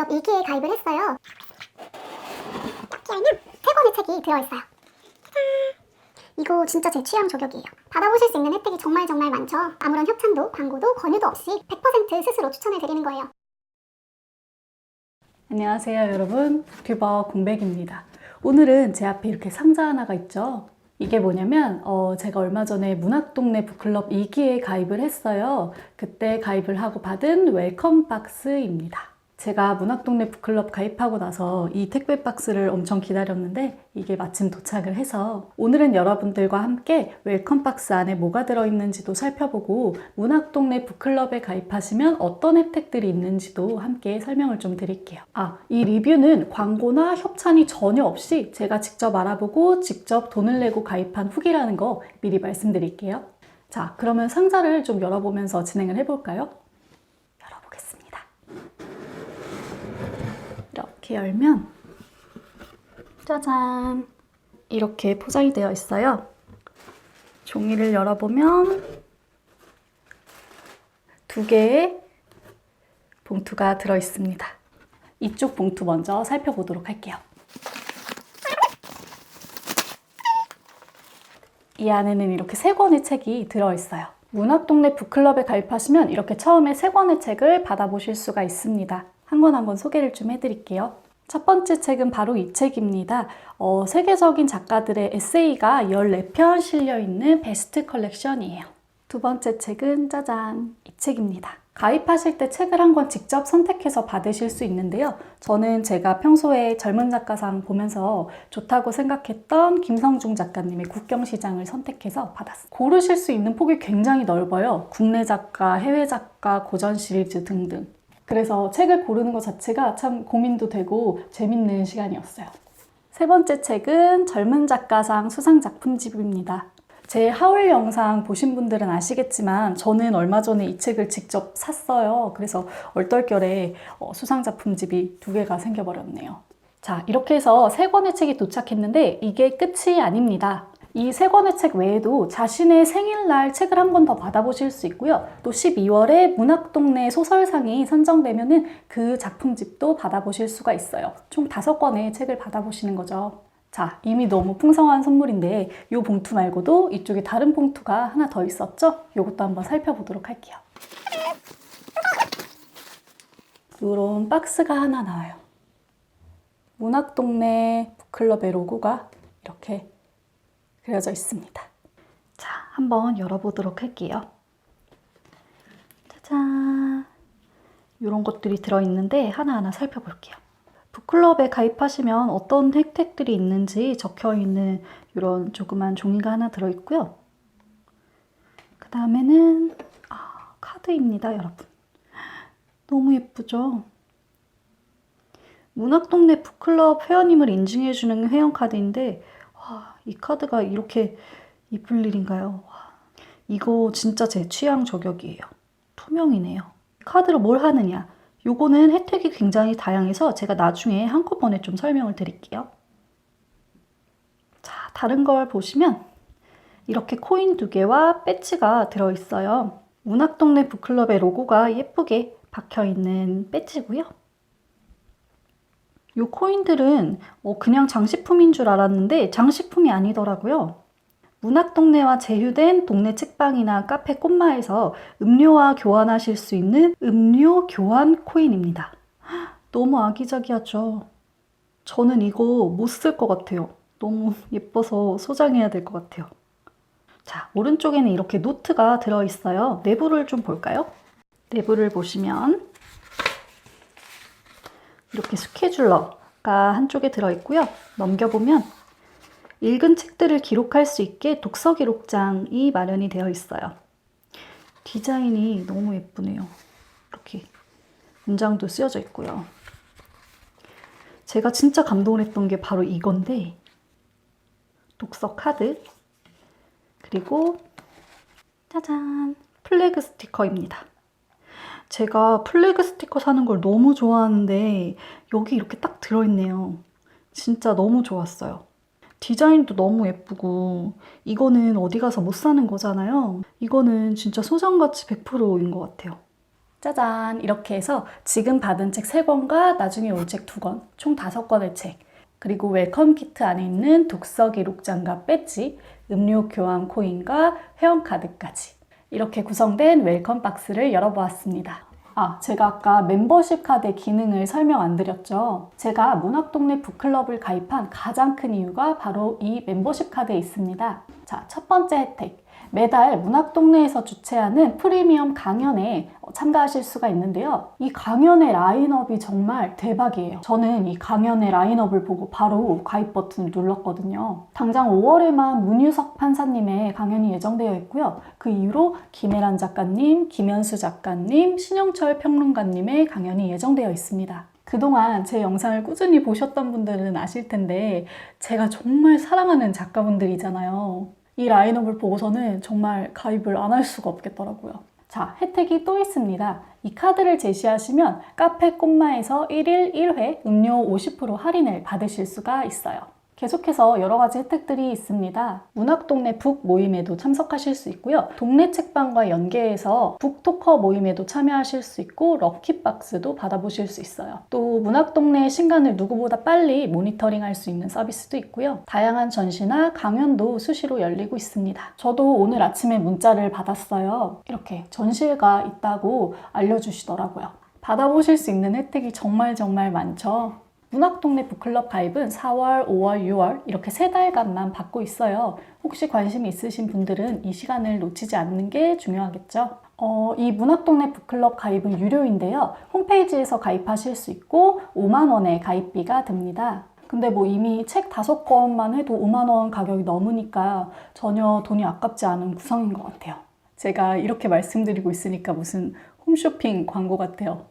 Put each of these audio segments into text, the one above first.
북클럽 2기에 가입을 했어요. 이렇게 하면 세 권의 책이 들어있어요. 짜잔. 이거 진짜 제 취향 저격이에요. 받아보실 수 있는 혜택이 정말 정말 많죠. 아무런 협찬도 광고도 권유도 없이 100% 스스로 추천해 드리는 거예요. 안녕하세요 여러분 뷰버 공백입니다 오늘은 제 앞에 이렇게 상자 하나가 있죠 이게 뭐냐면 어, 제가 얼마 전에 문학동네 북클럽 2기에 가입을 했어요 그때 가입을 하고 받은 웰컴 박스입니다 제가 문학동네 북클럽 가입하고 나서 이 택배 박스를 엄청 기다렸는데 이게 마침 도착을 해서 오늘은 여러분들과 함께 웰컴 박스 안에 뭐가 들어있는지도 살펴보고 문학동네 북클럽에 가입하시면 어떤 혜택들이 있는지도 함께 설명을 좀 드릴게요. 아, 이 리뷰는 광고나 협찬이 전혀 없이 제가 직접 알아보고 직접 돈을 내고 가입한 후기라는 거 미리 말씀드릴게요. 자, 그러면 상자를 좀 열어보면서 진행을 해볼까요? 열어보겠습니다. 이렇게 열면 짜잔 이렇게 포장이 되어 있어요. 종이를 열어보면 두 개의 봉투가 들어 있습니다. 이쪽 봉투 먼저 살펴보도록 할게요. 이 안에는 이렇게 세 권의 책이 들어 있어요. 문학동네 북클럽에 가입하시면 이렇게 처음에 세 권의 책을 받아보실 수가 있습니다. 한 권 한 권 소개를 좀 해드릴게요. 첫 번째 책은 바로 이 책입니다. 어, 세계적인 작가들의 에세이가 14편 실려있는 베스트 컬렉션이에요. 두 번째 책은 짜잔, 이 책입니다. 가입하실 때 책을 한 권 직접 선택해서 받으실 수 있는데요. 저는 제가 평소에 젊은 작가상 보면서 좋다고 생각했던 김성중 작가님의 국경시장을 선택해서 받았어요. 고르실 수 있는 폭이 굉장히 넓어요. 국내 작가, 해외 작가, 고전 시리즈 등등. 그래서 책을 고르는 것 자체가 참 고민도 되고 재밌는 시간이었어요. 세 번째 책은 젊은 작가상 수상 작품집입니다. 제 하울 영상 보신 분들은 아시겠지만 저는 얼마 전에 이 책을 직접 샀어요. 그래서 얼떨결에 어, 수상 작품집이 두 개가 생겨버렸네요. 자, 이렇게 해서 세 권의 책이 도착했는데 이게 끝이 아닙니다. 이 세 권의 책 외에도 자신의 생일날 책을 한 권 더 받아보실 수 있고요. 또 12월에 문학동네 소설상이 선정되면 은 그 작품집도 받아보실 수가 있어요. 총 다섯 권의 책을 받아보시는 거죠. 자, 이미 너무 풍성한 선물인데 이 봉투 말고도 이쪽에 다른 봉투가 하나 더 있었죠? 이것도 한번 살펴보도록 할게요. 이런 박스가 하나 나와요. 문학동네 북클럽의 로고가 이렇게 그려져 있습니다. 자, 한번 열어보도록 할게요. 짜잔. 이런 것들이 들어있는데 하나하나 살펴볼게요. 북클럽에 가입하시면 어떤 혜택들이 있는지 적혀 있는 이런 조그만 종이가 하나 들어있고요. 그 다음에는 아, 카드입니다, 여러분. 너무 예쁘죠? 문학동네 북클럽 회원님을 인증해주는 회원카드인데 와, 이 카드가 이렇게 이쁠 일인가요? 와, 이거 진짜 제 취향 저격이에요. 투명이네요. 카드로 뭘 하느냐? 요거는 혜택이 굉장히 다양해서 제가 나중에 한꺼번에 좀 설명을 드릴게요. 자, 다른 걸 보시면 이렇게 코인 두 개와 배지가 들어있어요. 문학동네 북클럽의 로고가 예쁘게 박혀있는 배지고요. 이 코인들은 어, 그냥 장식품인 줄 알았는데 장식품이 아니더라고요. 문학동네와 제휴된 동네 책방이나 카페 꽃마에서 음료와 교환하실 수 있는 음료 교환 코인입니다. 너무 아기자기하죠? 저는 이거 못 쓸 것 같아요. 너무 예뻐서 소장해야 될 것 같아요. 자, 오른쪽에는 이렇게 노트가 들어있어요. 내부를 좀 볼까요? 내부를 보시면 이렇게 스케줄러가 한쪽에 들어있고요. 넘겨보면 읽은 책들을 기록할 수 있게 독서 기록장이 마련이 되어 있어요. 디자인이 너무 예쁘네요. 이렇게 문장도 쓰여져 있고요. 제가 진짜 감동을 했던 게 바로 이건데 독서 카드 그리고 짜잔 플래그 스티커입니다. 제가 플래그 스티커 사는 걸 너무 좋아하는데 여기 이렇게 딱 들어있네요. 진짜 너무 좋았어요. 디자인도 너무 예쁘고 이거는 어디 가서 못 사는 거잖아요. 이거는 진짜 소장가치 100%인 것 같아요. 짜잔 이렇게 해서 지금 받은 책 3권과 나중에 올 책 2권 총 5권의 책 그리고 웰컴 키트 안에 있는 독서 기록장과 배지 음료 교환 코인과 회원 카드까지 이렇게 구성된 웰컴 박스를 열어보았습니다. 아, 제가 아까 멤버십 카드 기능을 설명 안 드렸죠. 제가 문학동네 북클럽을 가입한 가장 큰 이유가 바로 이 멤버십 카드에 있습니다. 자, 첫 번째 혜택. 매달 문학동네에서 주최하는 프리미엄 강연에 참가하실 수가 있는데요. 이 강연의 라인업이 정말 대박이에요. 저는 이 강연의 라인업을 보고 바로 가입 버튼을 눌렀거든요. 당장 5월에만 문유석 판사님의 강연이 예정되어 있고요. 그 이후로 김혜란 작가님, 김현수 작가님, 신영철 평론가님의 강연이 예정되어 있습니다. 그동안 제 영상을 꾸준히 보셨던 분들은 아실 텐데 제가 정말 사랑하는 작가분들이잖아요. 이 라인업을 보고서는 정말 가입을 안 할 수가 없겠더라고요. 자, 혜택이 또 있습니다. 이 카드를 제시하시면 카페 꽃마에서 1일 1회 음료 50% 할인을 받으실 수가 있어요. 계속해서 여러 가지 혜택들이 있습니다. 문학동네 북 모임에도 참석하실 수 있고요. 동네 책방과 연계해서 북토커 모임에도 참여하실 수 있고 럭키박스도 받아보실 수 있어요. 또 문학동네 신간을 누구보다 빨리 모니터링할 수 있는 서비스도 있고요. 다양한 전시나 강연도 수시로 열리고 있습니다. 저도 오늘 아침에 문자를 받았어요. 이렇게 전시회가 있다고 알려주시더라고요. 받아보실 수 있는 혜택이 정말 정말 많죠. 문학동네 북클럽 가입은 4월, 5월, 6월 이렇게 세 달간만 받고 있어요. 혹시 관심이 있으신 분들은 이 시간을 놓치지 않는 게 중요하겠죠. 어, 이 문학동네 북클럽 가입은 유료인데요. 홈페이지에서 가입하실 수 있고 5만 원의 가입비가 듭니다. 근데 뭐 이미 책 다섯 권만 해도 5만 원 가격이 넘으니까 전혀 돈이 아깝지 않은 구성인 것 같아요. 제가 이렇게 말씀드리고 있으니까 무슨 홈쇼핑 광고 같아요.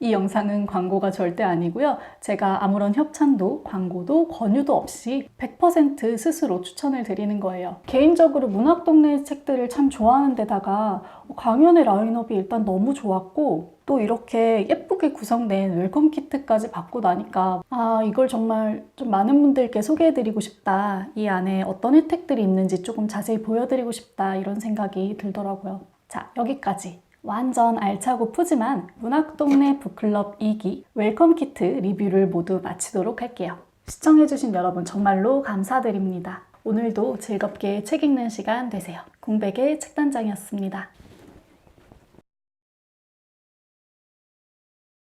이 영상은 광고가 절대 아니고요. 제가 아무런 협찬도 광고도 권유도 없이 100% 스스로 추천을 드리는 거예요. 개인적으로 문학 동네 책들을 참 좋아하는 데다가 강연의 라인업이 일단 너무 좋았고 또 이렇게 예쁘게 구성된 웰컴 키트까지 받고 나니까 아 이걸 정말 좀 많은 분들께 소개해드리고 싶다. 이 안에 어떤 혜택들이 있는지 조금 자세히 보여드리고 싶다 이런 생각이 들더라고요. 자 여기까지 완전 알차고 푸짐한 문학동네 북클럽 2기 웰컴 키트 리뷰를 모두 마치도록 할게요. 시청해주신 여러분 정말로 감사드립니다. 오늘도 즐겁게 책 읽는 시간 되세요. 공백의 책단장이었습니다.